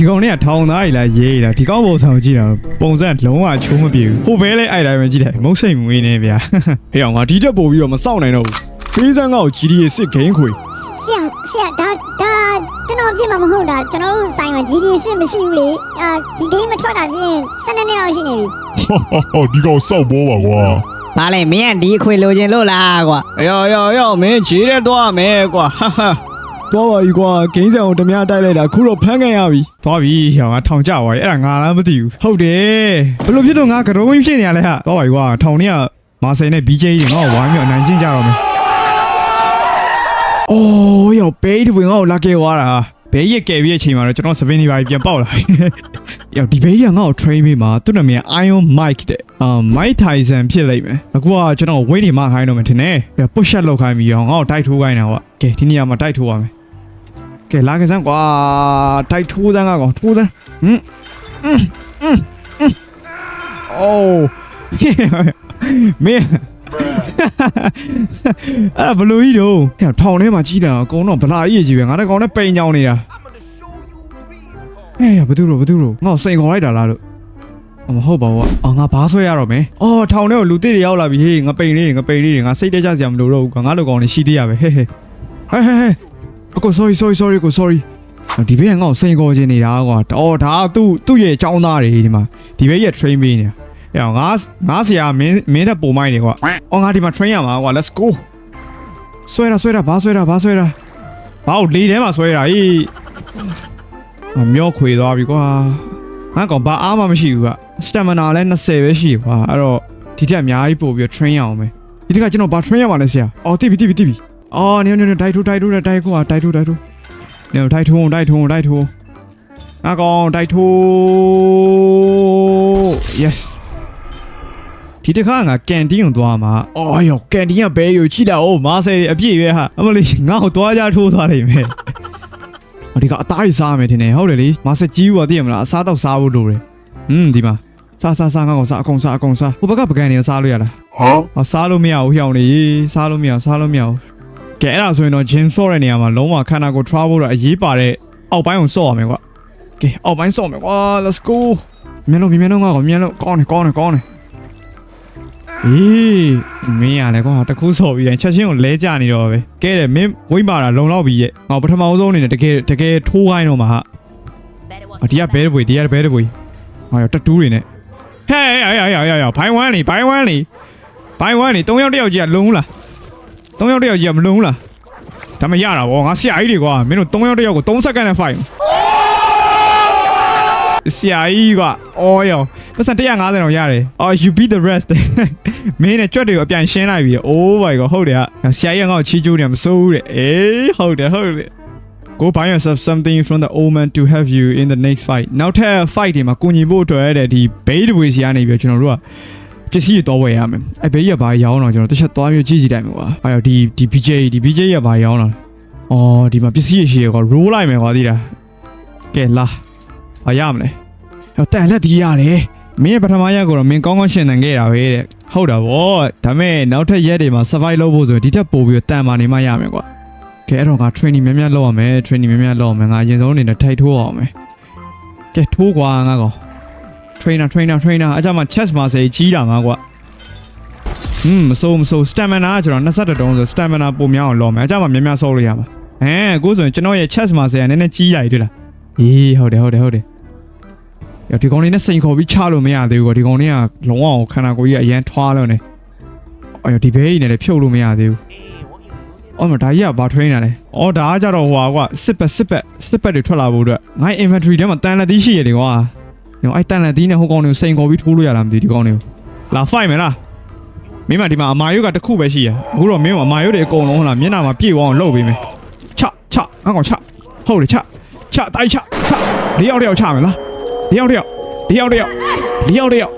ဒီကောင်เนี่ยထောင်သားကြီးလားရေးလားဒီကောင်ပုံစံကိုကြည့်တာပုံစံလုံးဝချိုးမပြေဘူးဟိုဘဲလဲအဲ့တိုင်းပဲကြည့်တယ်မုတ်စိတ်မွေးနေဗျာဟေးအောင်ငါဒီတက်ပို့ပြီးတော့မစောင့်နိုင်တော့ဘူးပေးစမ်းကောက် GTA စစ်ဂိမ်းခွေ ဆရာဆရာဒါဒါကျွန်တော်ပြစ်မှာမဟုတ်တာကျွန်တော်တို့ဆိုင်မှာ GD စစ်မရှိဘူးလေအာဒီဂိမ်းမထွက်တာပြင်12နှစ်လောက်ရှိနေပြီ ဟောဒီကောင်စောက်ဘောပါကွာ ဘာလဲမင်းကဒီအခွေလိုချင်လို့လားကွာ ယောယောယောမင်းခြေတဲ့သွားမယ်ကွာဟာဟာ သွားပါပြီကွာဂိမ်းဆန်ကိုဓမြတိုက်လိုက်တာခုတော့ဖမ်းခံရပြီသွားပြီဟောငါထောင်ကြပါပြီအဲ့ဒါငါလားမသိဘူးဟုတ်တယ်ဘလို့ဖြစ်တော့ငါကရုံးဖြစ်နေရလဲဟာသွားပါပြီကွာထောင်ထဲကမာဆိုင်နဲ့ BJ တွေငါ့ကိုဝိုင်းပြီးအနိုင်ကျင့်ကြတော့မယ်အိုးရောက်ဘေးတွင်ငါ့ကိုလာခဲ့ွားတာဘေးရက်ကယ်ပြီးတဲ့အချိန်မှာတော့ကျွန်တော်စပင်းနေပါပြန်ပေါက်လာရောက်ဒီဘေးရက်ငါ့ကို train ပေးမှာသူ့နာမည် Iron Mike တဲ့အာ Mike Tyson ဖြစ်လိမ့်မယ်အခုကကျွန်တော် weight တွေမခိုင်းတော့မယ်ထင်တယ် push up လုပ်ခိုင်းပြီးရောငါ့ကိုတိုက်ထိုးခိုင်းတာဟုတ်ကဲဒီနေရာမှာတိုက်ထိုးပါမယ် ကဲလာခဲ့စမ်းကွာတိုက်ထိုးစမ်းကကောင်ထိုးစမ်းဟမ်အင်းအင်းအင်းအိုးမင်းအဲ့ဘလူကြီးတို့ဟဲ့ထောင်ထဲမှာကြီးတာအကုန်တော့ဗလာကြီးကြီးပဲငါတကောင်နဲ့ပိန်ကြောင်နေတာဟဲ့ဘသူတို့ဘသူတို့ငါ့ကိုစိန်ခေါ်လိုက်တာလားလို့အမဟုတ်ပါဘူးအော်ငါဘာဆွဲရတော့မယ်အော်ထောင်ထဲကိုလူတစ်တွေရောက်လာပြီဟေးငါပိန်လေးငါပိန်လေးငါစိတ်တက်ကြစရာမလိုတော့ဘူးကွာငါလိုကောင်နေရှိသေးရပဲဟဲ့ဟဲ့ဟဲ့ဟဲ့ဟဲ့ အကို sorry sorry sorry ကို sorry ဒီဘေးကငါ့ကိုစိန်ခေါ်ခြင်းနေတာကွာအော်ဒါကသူ့သူ့ရဲ့အကြောင်းသားတွေဒီမှာဒီဘေးရဲ့ train ပေးနေတာဟဲ့ငါငါဆရာမင်းမင်းတဲ့ပုံမိုက်နေကွာအော်ငါဒီမှာ train ရမှာကွာ let's go ဆွဲတာဆွဲတာဘာဆွဲတာဘာဆွဲတာဘာကိုလေထဲမှာဆွဲတာဟေးအမျောခွေသွားပြီကွာငါကောင်ဘာအားမှမရှိဘူးက stamina လည်း20ပဲရှိကွာအဲ့တော့ဒီထက်အများကြီးပို့ပြီး train ရအောင်မယ်ဒီတခါကျွန်တော်ဘာ train ရမှာလဲဆရာအော်တိပြီတိပြီတိပြီ အော်နေနေနေတိုက်ထိုးတိုက်ထိုးတိုက်ထိုးတိုက်ထိုးတိုက်ထိုးနေတိုက်ထိုးတိုက်ထိုးတိုက်ထိုးငါကောင်တိုက်ထိုး yes ဒီတစ်ခါငါကန်တင်းကိုသွားမှာအော်ယောကန်တင်းကဘဲယူချိတာအိုးမားဆယ်အပြည့်ပဲဟာအမလေးငါ့ကိုသွားကြထိုးသွားလိုက်မယ်အဒီကအသားကြီးစားမယ်ထင်တယ်ဟုတ်တယ်လေမားဆက်ကြီးဘူးသိရမလားအစားတော့စားဖို့လိုတယ်ဟွန်းဒီမှာစားစားစားငါကောင်စားအကုန်စားအကုန်စားဟိုဘက်ကပကံနေရောစားလို့ရလားဟမ်ဟာစားလို့မရဘူးဟျောင်းနေစားလို့မရဘူးစားလို့မရဘူး ကဲအဲ့ဒါဆိုရင်တော့ gym ဆော့တဲ့နေရာမှာလုံးဝခန္ဓာကိုယ် travel တော့အရေးပါတဲ့အောက်ပိုင်းကိုဆော့ရမယ်ကွာကဲအောက်ပိုင်းဆော့မယ်ကွာ let's go မြန်လို့မြန်လို့ငါကောင်မြန်လို့ကောင်းတယ်ကောင်းတယ်ကောင်းတယ်အေးမင်းရလဲကွာတခုဆော်ပြီးရင်ချက်ချင်းကိုလဲကြနေတော့ပဲကဲတယ်မင်းဝိမ့်ပါတာလုံလောက်ပြီရဲ့ငါပထမအဆုံးအနေနဲ့တကယ်တကယ်ထိုးခိုင်းတော့မှာဟာအဒီကဘဲတပွေဒီကဘဲတပွေဟာရတတူးတွေနဲ့ဟဲ့အေးအေးအေးအေးဘိုင်းဝမ်းနေဘိုင်းဝမ်းနေဘိုင်းဝမ်းနေ၃ယောက်တစ်ယောက်ကြီးကလုံလား ၃ယောက်တစ်ယောက်ကြီးကမလုံလားဒါမရတာဗောငါဆရာကြီးတွေကွာမင်းတို့၃ယောက်တစ်ယောက်ကို3စက္ကန့်နဲ့ fight ဆရာကြီးကွာအော်ယောပတ်စံ150တော့ရတယ်အော် you beat the rest မင်းနဲ့ကြွက်တွေကိုအပြန်ရှင်းလိုက်ပြီ oh my god ဟုတ်တယ်ဟာဆရာကြီးကငါ့ကိုချီးကျူးနေမှာမစိုးဘူးတဲ့အေးဟုတ်တယ်ဟုတ်တယ် Go buy yourself something from the old man to have you in the next fight နောက်ထပ် fight တွေမှာကိုညီဖို့အတွက်တဲ့ဒီဘေးတပွေစီကနေပြီးတော့ကျွန်တော်တို့က ပစ္စည်းတွေတော့ဝယ်ရမယ်အဲ့ဘေးရဘာရောင်းတော့ကျွန်တော်တစ်ချက်သွားပြီးကြည့်ကြည့်တိုင်းမှာကွာအဲ့တော့ဒီဒီ BJ ဒီ BJ ရဘာရောင်းတော့အော်ဒီမှာပစ္စည်းရရှိရကွာ roll လိုက်မယ်ကွာသိလားကဲလာဘာရမလဲဟောတန်လက်ဒီရတယ်မင်းရဲ့ပထမရက်ကိုတော့မင်းကောင်းကောင်းရှင်းသန်ခဲ့တာပဲတဲ့ဟုတ်တာဗောဒါမဲ့နောက်ထပ်ရက်တွေမှာ survive လုပ်ဖို့ဆိုရင်ဒီထက်ပိုပြီးတော့တန်မာနေမှရမယ်ကွာကဲအဲ့တော့ငါ training များများလုပ်ရမယ် training များများလုပ်ရမယ်ငါအရင်ဆုံးအနေနဲ့ထိုက်ထိုးအောင်မယ်ကဲထိုးကွာငါကောင် trainer trainer trainer အကြမ်းမှာ chest muscle ကြီးတာမှာကွာဟွန်းမစိုးမစိုး stamina ကကျွန်တော်21တုံးဆို stamina ပုံများအောင်လုပ်မယ်အကြမ်းမှာများများဆော့လို့ရမှာဟမ်အခုဆိုရင်ကျွန်တော်ရဲ့ chest muscle ကနည်းနည်းကြီးလာပြီတွေ့လားအေးဟုတ်တယ်ဟုတ်တယ်ဟုတ်တယ်။ဒီကောင်လေးနဲ့စိန်ခေါ်ပြီးချလို့မရသေးဘူးကွာဒီကောင်လေးကလုံးဝခန္ဓာကိုယ်ကြီးကအရန်ထွားလို့နေ။အော်ဒီဘေးကြီးနဲ့လည်းဖြုတ်လို့မရသေးဘူး။အော်မဒါကြီးကဘာ train တာလဲ။အော်ဒါကကြတော့ဟိုဟာကွာစစ်ပက်စစ်ပက်စစ်ပက်တွေထွက်လာဖို့အတွက်ငါ inventory ထဲမှာတန်လက်သီးရှိရတယ်ကွာ။ ညောအဲ့တန်လက်သီးနဲ့ဟိုကောင်လေးကိုစိန်ခေါ်ပြီးထိုးလို့ရတာမသိဘူးဒီကောင်လေးကို။လာ fight မယ်လား။မင်းမဒီမှာအမာယုတ်ကတစ်ခုပဲရှိရ။အခုတော့မင်းကအမာယုတ်တွေအကုန်လုံးဟလာမျက်နှာမှာပြည့်ဝအောင်လုပ်ပေးမယ်။ချချငါကောင်ချဟုတ်တယ်ချချတိုက်ချချလေးယောက်တယောက်ချမယ်လား။လေးယောက်တယောက်တယောက်တယောက်တယောက်တယောက်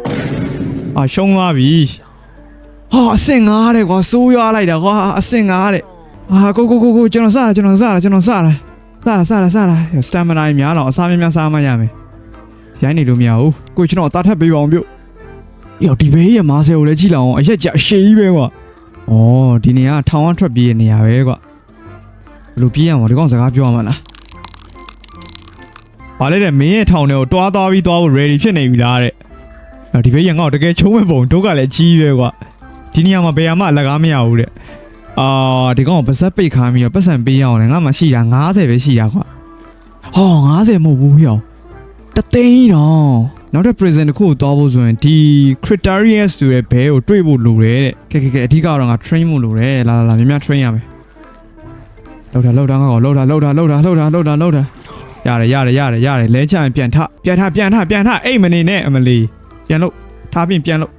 အာရှုံးသွားပြီဟာအဆင့်ငားတယ်ကွာစိုးရွားလိုက်တာကွာအဆင့်ငားတယ်အာကိုကိုကိုကိုကျွန်တော်စတာကျွန်တော်စတာကျွန်တော်စတာစတာစတာစတာစတမ်မနာများတော့အစားများများစားမှရမယ် ရိုင်းနေလို့မရဘူးကိုကျွန်တော်အသားထပ်ပေးပါအောင်ပြုတ်ယောဒီဘေးရဲ့မားဆယ်ကိုလည်းကြည့်လောက်အောင်အရက်ကြအရှိကြီးပဲကွာဩဒီနေရာကထောင်ဝထွက်ပြေးနေရပဲကွာဘယ်လိုပြေးရမှာဒီကောင်စကားပြောရမှာလားဘာလဲတဲ့မင်းရဲ့ထောင်ထဲကိုတွားသွားပြီးသွားဖို့ ready ဖြစ်နေပြီလားတဲ့အော်ဒီဘေးရငေါ့တကယ်ချုံးမဲ့ပုံတို့ကလည်းကြီးပဲကွာဒီနေရာမှာဘယ်မှာအလကားမရဘူးတဲ့အာဒီကောင်ကပါဇက်ပိတ်ခါပြီးတော့ပတ်စံပေးရအောင်လေငါမှရှိတာ90ပဲရှိတာကွာဟော90မဟုတ်ဘူးရော တသိန်းတော့နောက်တဲ့ prison တစ်ခုကိုသွားဖို့ဆိုရင်ဒီ criterion ဆိုတဲ့ဘဲကိုတွေးဖို့လိုတယ်တဲ့ကဲကဲကဲအဓိကတော့ငါ train ဖို့လိုတယ်လာလာလာများများ train ရမယ်လောက်တာလောက်တာငါကောလောက်တာလောက်တာလောက်တာလောက်တာလောက်တာလောက်တာရတယ်ရတယ်ရတယ်ရတယ်လဲချရင်ပြန်ထပြန်ထပြန်ထပြန်ထအိတ်မနေနဲ့အမလီပြန်လို့ထားပြင်ပြန်လို့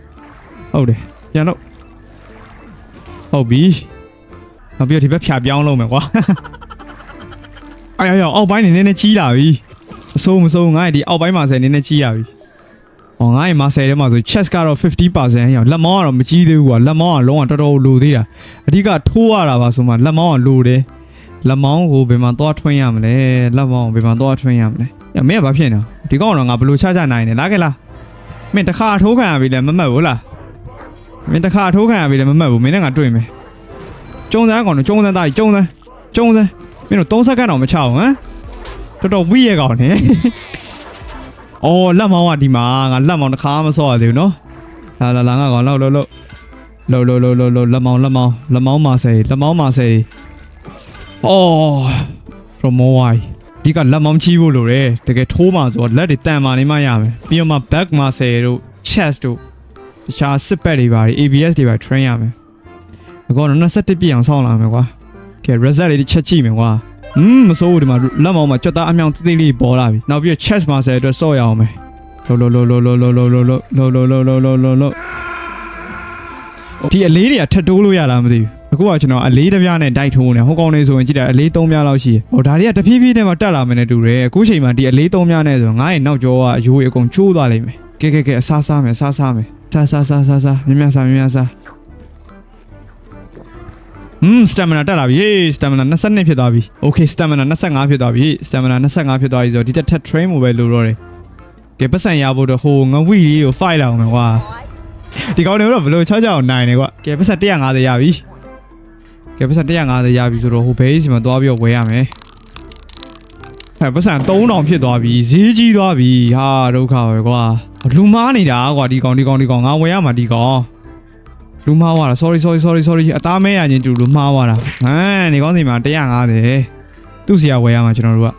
ဟုတ်တယ်ပြန်လို့ဟုတ်ပြီနောက်ပြီးတော့ဒီဘက်ဖြာပြောင်းလို့မယ်ကွာအေးအေးအောက်ပိုင်းနေနေနဲ့ကြီးလာပြီ အစိုးမစိုးငါ့ဒီအောက်ပိုင်းမှာဆယ်နေနေကြီးလာပြီဟောငါ့မှာဆယ်ထဲမှာဆို chest ကတော့50%ရောလက်မောင်းကတော့မကြီးသေးဘူးကွာလက်မောင်းကလုံးဝတော်တော်လိုသေးတာအဓိကထိုးရတာပါဆိုမှလက်မောင်းကလိုတယ်လက်မောင်းကိုဘယ်မှာသွားထွင်းရမလဲလက်မောင်းကိုဘယ်မှာသွားထွင်းရမလဲညမင်းကဘာဖြစ်နေဒီကောင်တော့ငါဘယ်လိုချချနိုင်နေလားခဲ့လားမင်းတစ်ခါထိုးခံရပြီလဲမမှတ်ဘူးလားမင်းတစ်ခါထိုးခံရပြီလဲမမှတ်ဘူးမင်းနဲ့ငါတွေ့မယ်ကျုံစမ်းကောင်တော့ကျုံစမ်းသားကြီးကျုံစမ်းကျုံစမ်းမင်းတို့3စက္ကန့်တော့မချအောင်ဟမ် တော်တော်ဝိရဲကောင်နေအော်လက်မောင်းကဒီမှာငါလက်မောင်းတစ်ခါမဆော့ရသေးဘူးနော်လာလာလာငါကောင်လောက်လောက်လောက်လောက်လောက်လောက်လောက်လက်မောင်းလက်မောင်းလက်မောင်းမာစေးလက်မောင်းမာစေးအော်ရမောဝိုင်ဒီကလက်မောင်းချီးဖို့လိုတယ်တကယ်ထိုးမှဆိုတော့လက်တွေတန်မာနေမှရမယ်ပြီးတော့မှ back muscle တို့ chest တို့တခြားစစ်ပတ်တွေပါ ABS တွေပါ train ရမယ်အကောတော့21ပြည့်အောင်ဆောင်းလာမယ်ကွာကဲ result တွေတစ်ချက်ကြည့်မယ်ကွာ ဟွန်းမစိုးဘူးဒီမှာလက်မောင်းမှာကြွက်သားအမြောင်တိတိလေးပေါ်လာပြီနောက်ပြီးတော့ chest muscle အတွက်ဆော့ရအောင်မယ်လောလောလောလောလောလောလောလောလောလောလောလောလောလောလောဒီအလေးတွေကထပ်တိုးလို့ရလားမသိဘူးအခုကကျွန်တော်အလေးတစ်ပြားနဲ့တိုက်ထိုးနေဟိုကောင်လေးဆိုရင်ကြည့်တာအလေး၃ပြားလောက်ရှိတယ်ဟိုဒါတွေကတဖြည်းဖြည်းနဲ့မှတက်လာမယ်နဲ့တူတယ်အခုချိန်မှာဒီအလေး၃ပြားနဲ့ဆိုငါ့ရဲ့နောက်ကျောကအယိုးအကုန်ချိုးသွားလိမ့်မယ်ကဲကဲကဲအစားစားမယ်စားစားမယ်စားစားစားစားစားမြင်မြစားမြင်မြစားဟွန်းစ อืม stamina တက်လာပြီ hey stamina 22ဖြစ်သွားပြီ okay stamina 25ဖြစ်သွားပြီ stamina 25ဖြစ်သွားပြီဆိုတော့ဒီတက် train ကိုပဲလိုတော့တယ်ကဲပတ်စံရဖို့တော့ဟိုငဝီလေးကို fight လာအောင်မယ်ကွာဒီကောင်တွေတော့ဘယ်လိုချောက်ချောက်နိုင်နေကွာကဲပတ်စံ150ရပြီကဲပတ်စံ150ရပြီဆိုတော့ဟို base မှာသွားပြီးတော့ဝယ်ရမယ်ဟဲ့ပတ်စံ3000ဖြစ်သွားပြီဈေးကြီးသွားပြီဟာဒုက္ခပဲကွာလူမားနေတာကွာဒီကောင်ဒီကောင်ဒီကောင်ငါဝယ်ရမှာဒီကောင် လူမားသွားတာ sorry sorry sorry sorry အသားမဲရချင်းတူလူမားသွားတာဟမ်ဒီကောင်စီမှာ150သူ့စီကဝယ်ရမှာကျွန်တော်တို့က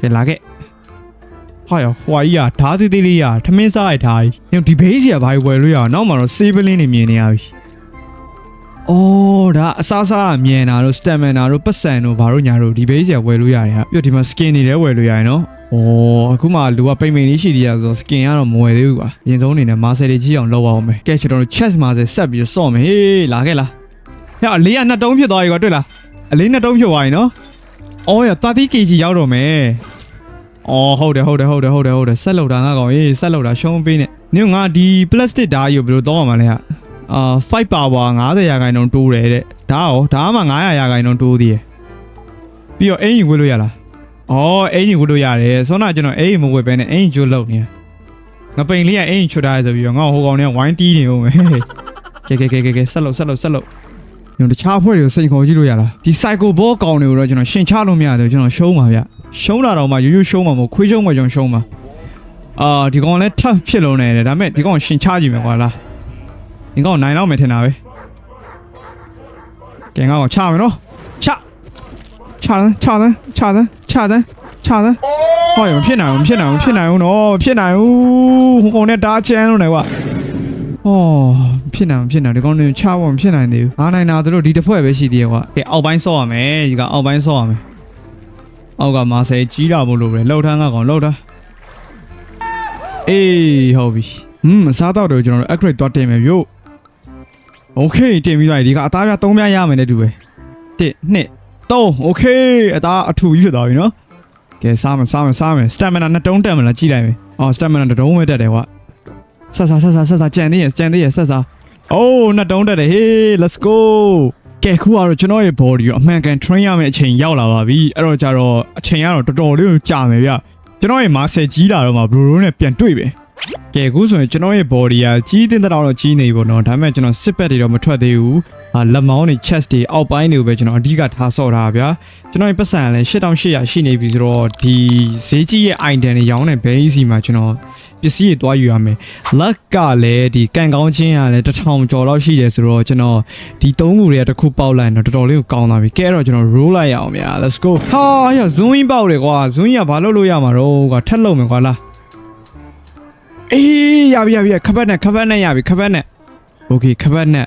ကဲလာခဲ့ဟာရဟွာကြီးอ่ะဓာတ်သေးသေးလေးอ่ะထမင်းစားရထားကြီးဒီဘေးစီကဘာဝယ်လို့ရအောင်နောက်မှာတော့ save လင်းနေမြင်နေရပြီ ။အော်ဒါအစားစားတာမြင်တာတို့ stamina တို့ပတ်စံတို့ဘာတို့ညာတို့ဒီ base ရဝယ်လို့ရတယ်ဟာ။ပြီးတော့ဒီမှာ skin တွေလည်းဝယ်လို့ရတယ်နော်။ အော်အခုမှလူကပိတ်ပိန်လေးရှိသေးရဆိုတော့ skin ကတော့မဝယ်သေးဘူးကွာ။အရင်ဆုံးအနေနဲ့ master တွေကြီးအောင်လုပ်အောင်မယ်။ကဲကျွန်တော်တို့ chest master ဆက်ပြီးစော့မယ်ဟေးလာခဲ့လား။ဟဲ့အလေးကနှစ်တုံးဖြစ်သွားပြီကွာတွေ့လား။အလေးနှစ်တုံးဖြစ်သွားပြီနော်။အော်ရ 30kg ရောက်တော့မယ်။အော်ဟုတ်တယ်ဟုတ်တယ်ဟုတ်တယ်ဟုတ်တယ်ဟုတ်တယ်ဆက်လောက်တာငါကောင်ရေးဆက်လောက်တာရှုံးပေးနေ။နင်ကငါဒီ plastic ဓာတ်ကြီးကိုဘယ်လိုတောင်းရမှာလဲဟာ။အာ5 power 90ရာခိုင်နှုန်းတိုးတယ်တဲ့ဒါရောဒါမှ900ရာခိုင်နှုန်းတိုးသေးတယ်ပြီးတော့အင်ကြီးဝယ်လို့ရလား အော်အင်ကြီးဝယ်လို့ရတယ်ဆောနာကျွန်တော်အင်ကြီးမဝယ်ဘဲနဲ့အင်ကြီးကျွတ်လောက်နေငပိန်လေးကအင်ကြီးချွတ်ထားရဆိုပြီးတော့ငါ့ဟိုကောင်တွေကဝိုင်းတီးနေဦးမယ်ကဲကဲကဲကဲကဲဆက်လို့ဆက်လို့ဆက်လို့ညတခြားဖွဲ့တွေကိုစိတ်ခေါ်ကြည့်လို့ရလားဒီ psycho ball ကောင်တွေကိုတော့ကျွန်တော်ရှင်ချလို့မရသေးဘူးကျွန်တော်ရှုံးပါဗျရှုံးတာတော့မှရိုးရိုးရှုံးမှာမဟုတ်ခွေးရှုံးမှာကျွန်တော်ရှုံးမှာအာဒီကောင်လည်း tough ဖြစ်လို့နေတယ်ဒါပေမဲ့ဒီကောင်ရှင်ချကြည့်မယ်ကွာလားဒီကောင်နိုင်တော့မယ်ထင်တာပဲကဲငါကောင်ချမယ်နော်ချချတယ်ချတယ်ချတယ် ချတယ်ချတယ်ဟောရမဖြစ်နိုင်ဘူးမဖြစ်နိုင်ဘူးမဖြစ်နိုင်ဘူးနော်မဖြစ်နိုင်ဘူးဟိုကောင်နဲ့တားချမ်းလို့နေကွာဟောမဖြစ်နိုင်ဘူးမဖြစ်နိုင်ဘူးဒီကောင်တွေချဖို့မဖြစ်နိုင်သေးဘူးအားနိုင်တာသူတို့ဒီတစ်ဖွဲ့ပဲရှိသေးတယ်ကွာကဲအောက်ပိုင်းဆော့ရမယ်ဒီကအောက်ပိုင်းဆော့ရမယ်အောက်ကမာဆယ်ကြီးတာမို့လို့ပဲလှုပ်ထမ်းကကောင်လှုပ်တာအေးဟုတ်ပြီဟွန်းအစားတော့တယ်ကျွန်တော်တို့ accurate သွားတင်မယ်ဗျို့ โอเคတင်ပြီးသွားပြီဒီကအသားပြ3ပြရမယ်နဲ့တူပဲ1 2 3 okay အသားအထူကြီးဖြစ်သွားပြီနော်ကဲစားမယ်စားမယ်စားမယ် stamina နှစ်တုံးတက်မလားကြည့်လိုက်မယ်အော် stamina တစ်တုံးပဲတက်တယ်ကွာဆက်စားဆက်စားဆက်စားကြံသေးရကြံသေးရဆက်စားအိုးနှစ်တုံးတက်တယ်ဟေး let's go ကဲခုကတော့ကျွန်တော်ရဲ့ body ကိုအမှန်ကန် train ရမယ့်အချိန်ရောက်လာပါပြီအဲ့တော့ကြတော့အချိန်ကတော့တော်တော်လေးကိုကြာမယ်ဗျကျွန်တော်ရဲ့ muscle ကြီးလာတော့မှ blue နဲ့ပြန်တွေ့ပဲ ကဲကဲအခုဆိုရင်ကျွန်တော်ရဲ့ body ကကြီးတင်တဲ့တောင်တော့ကြီးနေပြီပေါ့နော်ဒါပေမဲ့ကျွန်တော်စစ်ဘက်တွေတော့မထွက်သေးဘူးအာလက်မောင်းတွေ chest တွေအောက်ပိုင်းတွေကိုပဲကျွန်တော်အဓိကထားဆော့ထားတာဗျာကျွန်တော်ရဲ့ပတ်စံကလည်း8800ရှိနေပြီဆိုတော့ဒီဈေးကြီးရဲ့ item တွေရောင်းတဲ့ base စီမှာကျွန်တော်ပစ္စည်းတွေတွားယူရမယ် luck ကလည်းဒီကန်ကောင်းချင်းကလည်းတစ်ထောင်ကျော်လောက်ရှိတယ်ဆိုတော့ကျွန်တော်ဒီသုံးခုတွေကတစ်ခုပေါက်လိုက်တော့တော်တော်လေးကိုကောင်းသွားပြီကဲတော့ကျွန်တော် roll လိုက်ရအောင်ဗျာ let's go ဟာရ zoom in ပေါက်တယ်ကွာ zoom in ကဘာလုပ်လို့ရမှာတော့ကွာထက်လုံးမယ်ကွာလား အေးရပြီရပြီခပတ်နဲ့ခပတ်နဲ့ရပြီခပတ်နဲ့โอเคခပတ်နဲ့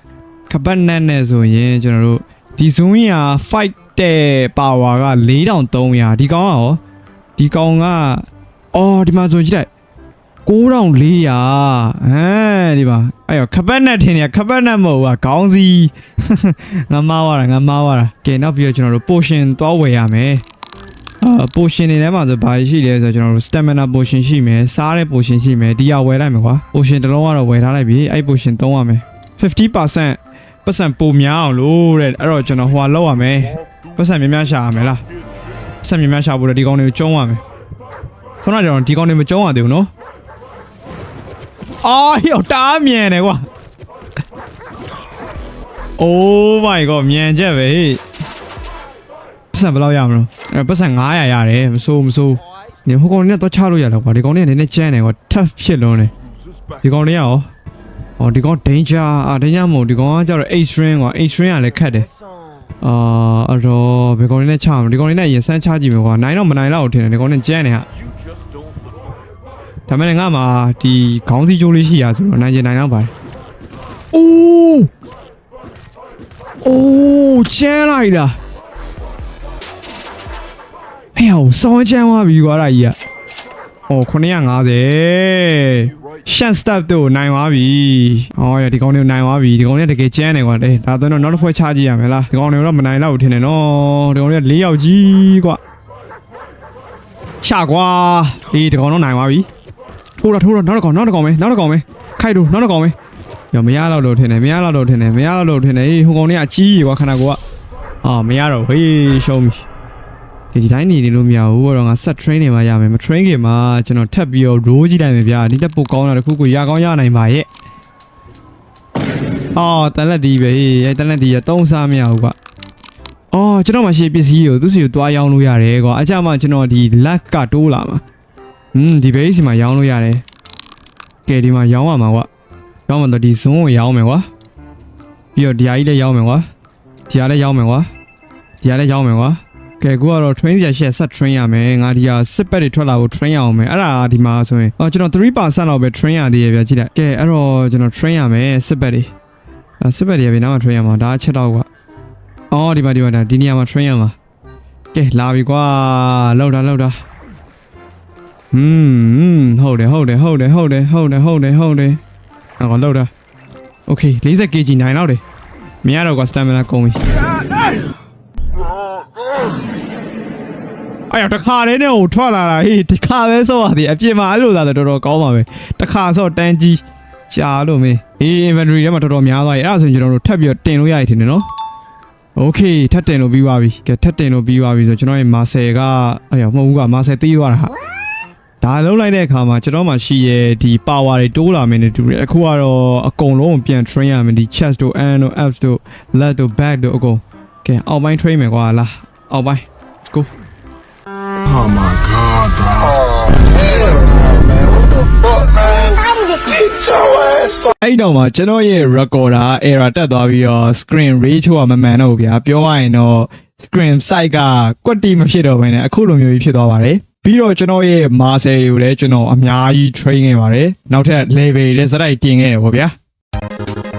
ခပတ်နဲ့နဲ့ဆိုရင်ကျွန်တော်တို့ဒီ zoom ရ fight တဲ့ power က4300ဒီကောင်ကရောဒီကောင်ကအော်ဒီမှာဆိုကြည့်လိုက်9400ဟမ်ဒီမှာအဲ့ရောခပတ်နဲ့ထင်နေခပတ်နဲ့မဟုတ်ဘူးခေါင်းစီ ငါမားသွားတာငါမားသွားတာကဲနောက်ပြီးတော့ကျွန်တော်တို့ potion သွားဝယ်ရမယ် အာ potion တွေထဲမှာဆိုဘာရှိလဲဆိုတော့ကျွန်တော်တို့ stamina potion ရှိမယ်စားတဲ့ potion ရှိမယ်ဒီကဝယ်လိုက်မယ်ကွာ potion တစ်လုံးကတော့ဝယ်ထားလိုက်ပြီအဲ့ potion သုံးရမယ်50%ပတ်စံပိုများအောင်လို့တဲ့အဲ့တော့ကျွန်တော်ဟိုဟာလောက်ရမယ်ပတ်စံများများရှာရမယ်လားပတ်စံများများရှာဖို့တော့ဒီကောင်တွေကိုကျုံးရမယ်ဆောင်းတော့ကျွန်တော်ဒီကောင်တွေမကျုံးရသေးဘူးနော်အော်ဟိုတားမြန်တယ်ကွာ Oh my god မြန်ချက်ပဲ ပတ်စံဘယ်လောက်ရမလို့အဲ့ပတ်စံ900ရတယ်မစိုးမစိုးနေဟိုကောင်နဲ့တော့ချလို့ရတော့ကွာဒီကောင်နဲ့နည်းနည်းကျန်းတယ်ကွာ tough ဖြစ်လုံးတယ်ဒီကောင်လေးရောအော်ဒီကောင် danger အာ danger မဟုတ်ဒီကောင်ကကျတော့ H string ကွာ H string ကလည်းခတ်တယ်အာအဲ့တော့ဘယ်ကောင်လေးနဲ့ချမလဲဒီကောင်လေးနဲ့ရင်ဆန်းချကြည့်မယ်ကွာနိုင်တော့မနိုင်တော့ထင်တယ်ဒီကောင်နဲ့ကျန်းတယ်ဟာဒါမဲ့ငါမှာဒီခေါင်းစည်းကြိုးလေးရှိရဆိုတော့နိုင်ချင်နိုင်တော့ပါတယ်အိုးအိုးချမ်းလိုက်တာ ဟဲ့ဟိုစောင်းချမ်းသွားပြီကွာဒါကြီးอ่ะအော်950ရှန်စတပ်တို့နိုင်သွားပြီ။အော်ရဒီကောင်တွေနိုင်သွားပြီ။ဒီကောင်တွေတကယ်ကျန်းတယ်ကွာ။အေးဒါတော့နောက်တစ်ဖွဲ့ချကြည့်ရမယ်လား။ဒီကောင်တွေတော့မနိုင်တော့ဘူးထင်တယ်နော်။ဒီကောင်တွေက၄ယောက်ကြီးကွာ။ချကွာ။အေးဒီကောင်တော့နိုင်သွားပြီ။ထိုးတော့ထိုးတော့နောက်တစ်ကောင်နောက်တစ်ကောင်ပဲနောက်တစ်ကောင်ပဲ။ခိုက်တို့နောက်တစ်ကောင်ပဲ။ရောမရတော့လို့ထင်တယ်မရတော့လို့ထင်တယ်မရတော့လို့ထင်တယ်အေးဟိုကောင်တွေကအချီးကွာခန္ဓာကိုယ်ကအာမရတော့ဟေးရှုံးပြီ ဒီဒီတိုင်းနေနေလို့မရဘူးတော့ငါဆက် train နေမှရမယ်မ train ခင်မှာကျွန်တော်ထပ်ပြီးတော့ roll ကြည့်လိုက်မယ်ဗျာဒီတက်ပိုကောင်းတာတစ်ခုခုရကောင်းရနိုင်ပါရဲ့အော်တလက်ဒီပဲဟေးအဲတလက်ဒီရသုံးစားမရဘူးကွာအော်ကျွန်တော်မှရှိပစ္စည်းကိုသူစီကိုတွားရောင်းလို့ရတယ်ကွာအကြမ်းမှကျွန်တော်ဒီ luck ကတိုးလာမှာอืมဒီ base မှာရောင်းလို့ရတယ်ကဲဒီမှာရောင်းရမှာကွာရောင်းမှတော့ဒီ zone ကိုရောင်းမယ်ကွာပြီးတော့ဒီဟာကြီးလည်းရောင်းမယ်ကွာဒီဟာလည်းရောင်းမယ်ကွာဒီဟာလည်းရောင်းမယ်ကွာ ကဲကိုကတော့ train ရရှက်ဆက် train ရမယ်ငါဒီဟာစစ်ပက်တွေထွက်လာဖို့ train ရအောင်မယ်အဲ့ဒါဒီမှာဆိုရင်အော်ကျွန်တော်3%လောက်ပဲ train ရသေးရဗျကြည့်လိုက်ကဲအဲ့တော့ကျွန်တော် train ရမယ်စစ်ပက်တွေအဲ့စစ်ပက်တွေပဲနားမှာ train ရမှာဒါအချက်တော့ကွာအော်ဒီမှာဒီမှာဒါဒီနေရာမှာ train ရမှာကဲလာပြီကွာလောက်တာလောက်တာอืมဟုတ်တယ်ဟုတ်တယ်ဟုတ်တယ်ဟုတ်တယ်ဟုတ်တယ်ဟုတ်တယ်ဟုတ်တယ် အဲ့ကောင်လောက်တာโอเค40 kg နိုင်လောက်တယ်မရတော့ကွာ stamina ကုန်ပြီ အဲ့တော့တခါတည်းနဲ့ဟိုထွက်လာတာဟေးဒီခါပဲဆော့ရတယ်အပြင်မှာအဲ့လိုသာတော်တော်ကောင်းပါပဲတခါဆော့တန်းကြီးကြာလို့မင်းအေး inventory ထဲမှာတော်တော်များသွားရေအဲ့ဒါဆိုရင်ကျွန်တော်တို့ထပ်ပြီးတင်လို့ရရည်ထင်တယ်နော် okay ထပ်တင်လို့ပြီးပါပြီကဲထပ်တင်လို့ပြီးပါပြီဆိုကျွန်တော်ရဲ့ Marcel ကအဲ့မဟုတ်ဘူးက Marcel သေးသွားတာဟာဒါလုံးလိုက်တဲ့အခါမှာကျွန်တော်မှရှိရဲ့ဒီ power တွေတိုးလာမယ်နဲ့တူတယ်အခုကတော့အကုန်လုံးပြန် train ရမယ်ဒီ chest တို့ and တို့ apps တို့ lat တို့ back တို့အကုန်ကဲအောက်ပိုင်း train မယ်ကွာလာအောက်ပိုင်း go let's go Oh my god, dog. Get your ass up. အဲ့တော့မှကျွန်တော်ရဲ့ recorder error တက်သွားပြီးတော့ screen ratio ကမမှန်တော့ဘူးဗျာပြောရရင်တော့ screen size ကကွက်တီမဖြစ်တော့ဘဲနဲ့အခုလိုမျိုးကြီးဖြစ်သွားပါတယ်ပြီးတော့ကျွန်တော်ရဲ့ master ကိုလည်းကျွန်တော်အများကြီး train ခဲ့ပါတယ်နောက်ထပ် level တွေလည်းစတိုက်တင်ခဲ့တယ်ဗောဗျာ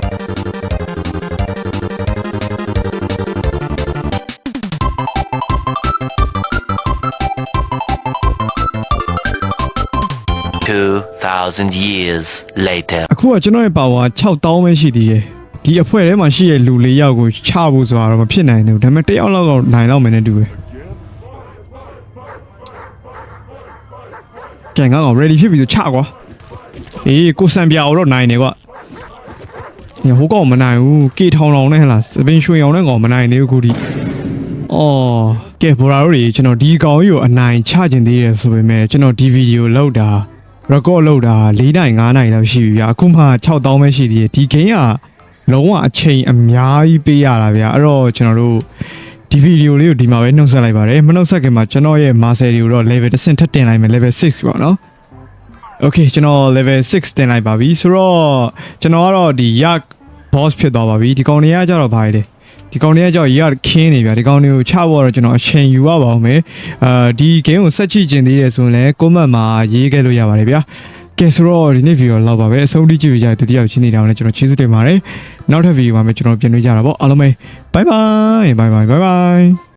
2,000 years later. အခုကကျွန်တော်ရဲ့ power 6000ပဲရှိသေးတယ်ဒီအဖွဲထဲမှာရှိတဲ့လူ၄ယောက်ကိုချဖို့ဆိုတာတော့မဖြစ်နိုင်ဘူးဒါပေမဲ့တစ်ယောက်လောက်တော့နိုင်လောက်မယ်နဲ့တူတယ်ကဲငါက ready ဖြစ်ပြီဆိုချကွာအေးကိုစံပြာတော့နိုင်တယ်ကွာညဟိုကောင်မနိုင်ဘူးကေထောင်ထောင်နဲ့ဟလားစပင်ရွှေအောင်နဲ့ကောင်မနိုင်သေးဘူးခုထိအော်ကဲဘော်ရာတို့တွေကျွန်တော်ဒီကောင်ကြီးကိုအနိုင်ချခြင်းသေးတယ်ဆိုပေမဲ့ကျွန်တော်ဒီဗီဒီယိုလောက်တာ record လောက်တာ4နိုင်5နိုင်လောက်ရှိပြီဗျာအခုမှ6000ပဲရှိသေးတယ်ဒီ game ကလုံးဝအချိန်အများကြီးပေးရတာဗျာအဲ့တော့ကျွန်တော်တို့ဒီဗီဒီယိုလေးကိုဒီမှာပဲနှုတ်ဆက်လိုက်ပါတယ်မနှုတ်ဆက်ခင်မှာကျွန်တော်ရဲ့ master တွေကိုတော့ level တစ်ဆင့်ထပ်တင်လိုက်မယ် level 6ပေါ့နော် Okay ကျွန်တော် level 6တင်လိုက်ပါပြီဆိုတော့ကျွန်တော်ကတော့ဒီ yak boss ဖြစ်သွားပါပြီဒီကောင်တွေကကြတော့ဘာလဲ ဒီကောင်တွေကကြောက်ရခင်းနေဗျာဒီကောင်တွေကိုချဖို့တော့ကျွန်တော်အချိန်ယူရပါအောင်မယ်အာဒီ game ကိုဆက်ကြည့်ကျင်သေးတယ်ဆိုရင်လည်း comment မှာရေးခဲ့လို့ရပါတယ်ဗျာကဲဆိုတော့ဒီနေ့ဗီဒီယိုလောက်ပါပဲအဆုံးထိကြည့်ကြရတဲ့တယောက်ချင်းနေတာကိုလည်းကျွန်တော်ချေးစစ်တင်ပါတယ်နောက်ထပ်ဗီဒီယိုမှာပဲကျွန်တော်ပြန်တွေ့ကြတာပေါ့အားလုံးပဲ bye bye bye bye bye bye